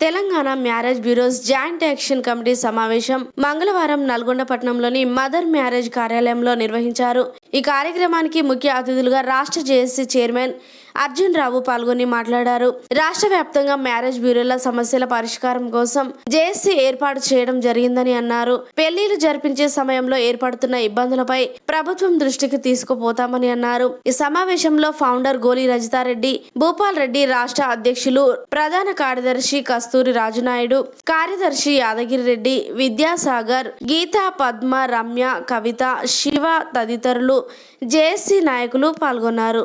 Telangana marriage bureaus joint action committee సమావేశం మంగళవారం నల్గొండ పట్టణంలోని మదర్ మ్యారేజ్ కార్యాలయంలో నిర్వహించారు. ఈ కార్యక్రమానికి ముఖ్య అతిథులుగా రాష్ట్ర జేఏసీ చైర్మన్ అర్జున్ రావు పాల్గొని మాట్లాడారు. రాష్ట్ర వ్యాప్తంగా మ్యారేజ్ బ్యూరోల సమస్యల పరిష్కారం కోసం జేఏసీ ఏర్పాటు చేయడం జరిగిందని అన్నారు. పెళ్ళిలు జరిపించే సమయంలో ఏర్పడుతున్న ఇబ్బందులపై ప్రభుత్వం దృష్టికి తీసుకుపోతామని అన్నారు. ఈ సమావేశంలో ఫౌండర్ గోలి రజితారెడ్డి భూపాల్ రెడ్డి రాష్ట్ర అధ్యక్షులు ప్రధాన కార్యదర్శి కస్తూరి రాజునాయుడు కార్యదర్శి యాదగిరి రెడ్డి విద్యాసాగర్ గీతా పద్మ రమ్య కవిత శివ తదితరులు జేఏసీ నాయకులు పాల్గొన్నారు.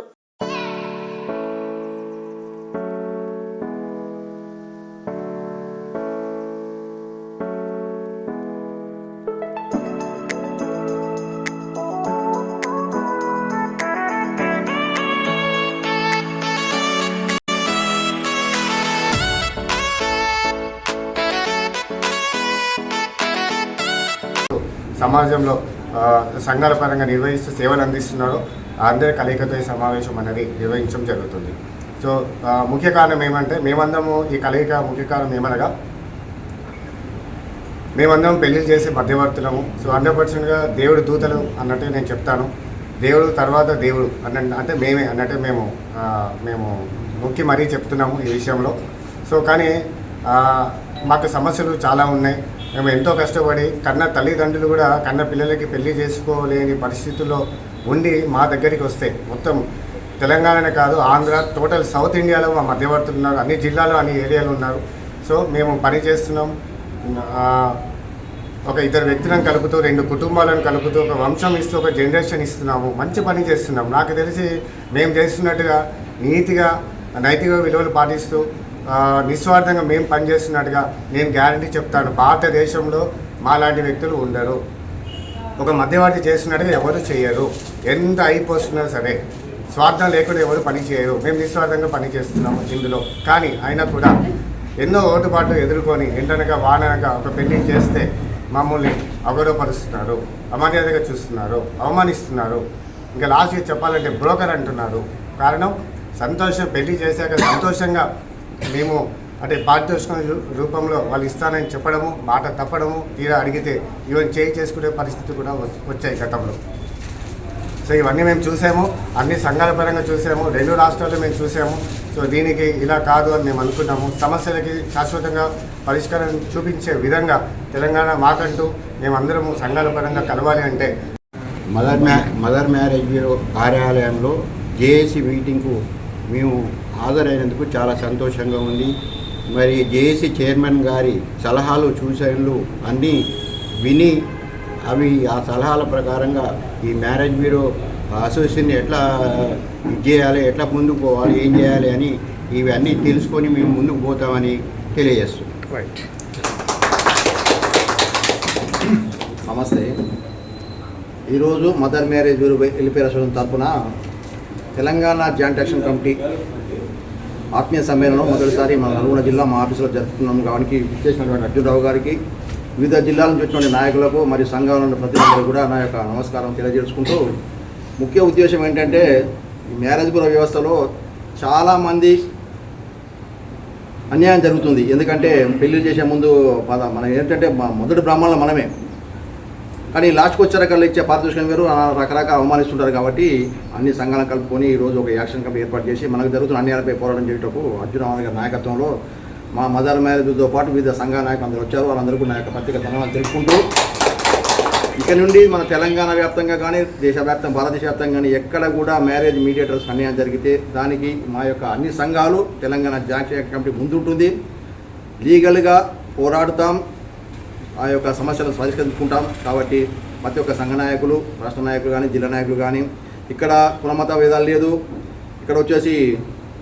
సమాజంలో సంఘాల పరంగా నిర్వహిస్తూ సేవలు అందిస్తున్నారో. అందరి కలయికతో ఈ సమావేశం అనేది నిర్వహించడం జరుగుతుంది. సో ముఖ్య కారణం ఏమంటే మేమందరము ఈ కలయిక ముఖ్య కారణం ఏమనగా మేమందరం పెళ్ళి చేసే మధ్యవర్తులము. సో హండ్రెడ్ పర్సెంట్గా దేవుడు దూతలు అన్నట్టే నేను చెప్తాను. దేవుడు తర్వాత దేవుడు అన్న అంటే మేమే అన్నట్టే మేము మేము నొక్కి మరీ చెప్తున్నాము ఈ విషయంలో. సో కానీ మాకు సమస్యలు చాలా ఉన్నాయి. మేము ఎంతో కష్టపడి కన్న తల్లిదండ్రులు కూడా కన్న పిల్లలకి పెళ్ళి చేసుకోలేని పరిస్థితుల్లో ఉండి మా దగ్గరికి వస్తే మొత్తం తెలంగాణనే కాదు ఆంధ్ర టోటల్ సౌత్ ఇండియాలో మా మధ్యవర్తులు ఉన్నారు అన్ని జిల్లాలో అన్ని ఏరియాలు ఉన్నారు. సో మేము పని చేస్తున్నాం. ఒక ఇద్దరు వ్యక్తులను కలుపుతూ రెండు కుటుంబాలను కలుపుతూ ఒక వంశం ఇస్తూ ఒక జనరేషన్ ఇస్తున్నాము. మంచి పని చేస్తున్నాం. నాకు తెలిసి మేము చేస్తున్నట్టుగా నీతిగా నైతిక విలువలు పాటిస్తూ నిస్వార్థంగా మేము పనిచేస్తున్నట్టుగా నేను గ్యారంటీ చెప్తాను. భారతదేశంలో మాలాంటి వ్యక్తులు ఉండరు. ఒక మధ్యవర్తి చేస్తున్నట్టుగా ఎవరు చేయరు. ఎంత అయిపోతున్నా సరే స్వార్థం లేకుండా ఎవరు పని చేయరు. మేము నిస్వార్థంగా పనిచేస్తున్నాము ఇందులో. కానీ అయినా కూడా ఎన్నో ఓటుబాట్లు ఎదుర్కొని ఎండనగా వాననగా ఒక పెళ్ళి చేస్తే మమ్మల్ని అగౌరవపరుస్తున్నారు అమర్యాదగా చూస్తున్నారు. అవమానిస్తున్నారు. ఇంకా లాస్ట్గా చెప్పాలంటే బ్రోకర్ అంటున్నారు. కారణం సంతోషం. పెళ్ళి చేశాక సంతోషంగా మేము అంటే పారితోషికం రూపంలో వాళ్ళు ఇస్తానని చెప్పడము మాట తప్పడము తీరా అడిగితే ఈవెన్ చేయి చేసుకునే పరిస్థితి కూడా వచ్చాయి గతంలో. సో ఇవన్నీ మేము చూసాము అన్ని సంఘాల పరంగా చూసాము రెండు రాష్ట్రాల్లో మేము చూసాము. సో దీనికి ఇలా కాదు అని మేము అనుకున్నాము. సమస్యలకి శాశ్వతంగా పరిష్కారం చూపించే విధంగా తెలంగాణ మాకంటూ మేమందరము సంఘాల పరంగా కలవాలి అంటే మదర్ మ్యా మదర్ మ్యారేజ్ బ్యూరో కార్యాలయంలో జేఏసీ మీటింగ్కు మేము హాజరైనందుకు చాలా సంతోషంగా ఉంది. మరి జేఏసీ చైర్మన్ గారి సలహాలు సూచనలు అన్నీ విని అవి ఆ సలహాల ప్రకారంగా ఈ మ్యారేజ్ బ్యూరో అసోసియేషన్ ఎట్లా ఇది చేయాలి ఎట్లా ముందుకు పోవాలి ఏం చేయాలి అని ఇవన్నీ తెలుసుకొని మేము ముందుకు పోతామని తెలియజేస్తున్నాం నమస్తే. ఈరోజు mother marriage bureau welfare association తరఫున తెలంగాణ జాయింట్ యాక్షన్ కమిటీ ఆత్మీయ సమ్మేళనం మొదటిసారి మన నల్గొండ జిల్లా మా ఆఫీసులో జరుపుతున్నాం కాబట్టి చేసినటువంటి అర్జునరావు గారికి వివిధ జిల్లాల నుంచి వచ్చినటువంటి నాయకులకు మరియు సంఘాల ఉన్న ప్రతినిధులకు కూడా నా యొక్క నమస్కారం తెలియజేసుకుంటూ ముఖ్య ఉద్దేశం ఏంటంటే ఈ మ్యారేజ్ బ్యూరో వ్యవస్థలో చాలామంది అన్యాయం జరుగుతుంది. ఎందుకంటే పెళ్ళి చేసే ముందు మనం ఏంటంటే మొదటి బ్రాహ్మణులు మనమే. కానీ లాస్ట్కి వచ్చారకల్లా ఇచ్చే పారితోషికం వేరు రకరకాల అవమానిస్తుంటారు కాబట్టి అన్ని సంఘాలను కలుపుకొని ఈరోజు ఒక యాక్షన్ కమిటీ ఏర్పాటు చేసి మనకు జరుగుతున్న అన్యాయాలపై పోరాటం చేయటకు అర్జున గారి నాయకత్వంలో మా మదర్ మ్యారేజ్తో పాటు వివిధ సంఘ నాయకులు అందరూ వచ్చారు. వాళ్ళందరికీ నా యొక్క ప్రత్యేక ధన్యవాదాలు తెలుపుకుంటూ ఇక నుండి మన తెలంగాణ వ్యాప్తంగా కానీ దేశవ్యాప్తంగా భారతదేశ వ్యాప్తంగా కానీ ఎక్కడ కూడా మ్యారేజ్ మీడియేటర్స్ అన్యాయం జరిగితే దానికి మా యొక్క అన్ని సంఘాలు తెలంగాణ జాతీయ కమిటీ ముందుంటుంది. లీగల్గా పోరాడుతాం. ఆ యొక్క సమస్యలను పరిష్కరించుకుంటాం. కాబట్టి ప్రతి ఒక్క సంఘ నాయకులు రాష్ట్ర నాయకులు కానీ జిల్లా నాయకులు కానీ ఇక్కడ కులమత భేదాలు లేదు. ఇక్కడ వచ్చేసి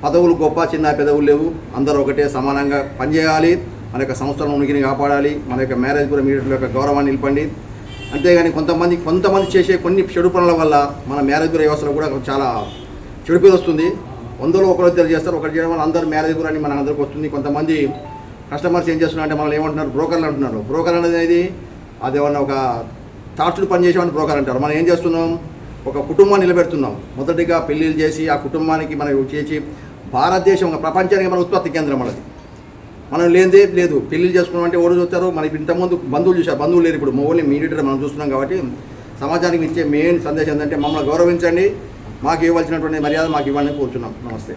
పదవులు గొప్ప చిన్న పెదవులు లేవు. అందరూ ఒకటే సమానంగా పనిచేయాలి. మన యొక్క సంస్థలను ఉనికిని కాపాడాలి. మన యొక్క మ్యారేజ్ కూడా మీడియట్ల యొక్క గౌరవాన్ని నిలపండి. అంతేగాని కొంతమంది కొంతమంది చేసే కొన్ని చెడు పనుల వల్ల మన మ్యారేజ్ గురి వ్యవస్థలో కూడా చాలా చెడు పేరు వస్తుంది. వందలో ఒకరు ఇద్దరు చేస్తారు ఒకటి చేయడం వల్ల అందరూ మ్యారేజ్ గురి అని మన అందరికి వస్తుంది. కొంతమంది కస్టమర్స్ ఏం చేస్తున్నారు అంటే మనల్ని ఏమంటున్నారు? బ్రోకర్లు అంటున్నారు. బ్రోకర్ అనేది అది ఏమన్నా ఒక తాచుడు పనిచేసేవాడిని బ్రోకర్ అంటారు. మనం ఏం చేస్తున్నాం? ఒక కుటుంబాన్ని నిలబెడుతున్నాం. మొదటిగా పెళ్ళిళ్ళు చేసి ఆ కుటుంబానికి మనం చేసి భారతదేశం ఒక ప్రపంచానికి మన ఉత్పత్తి కేంద్రం మనది. మనం లేనిదే లేదు. పెళ్ళి చేసుకున్నాం అంటే ఓడి చూస్తారు? మనకి ఇంతకుముందు బంధువులు చూసారు బంధువులు లేరు ఇప్పుడు. ఓన్లీ మీడియేటర్ మనం చూస్తున్నాం కాబట్టి సమాజానికి ఇచ్చే మెయిన్ సందేశం ఏంటంటే మమ్మల్ని గౌరవించండి. మాకు ఇవ్వాల్సినటువంటి మర్యాద మాకు ఇవ్వాలని కోరుతున్నాం నమస్తే.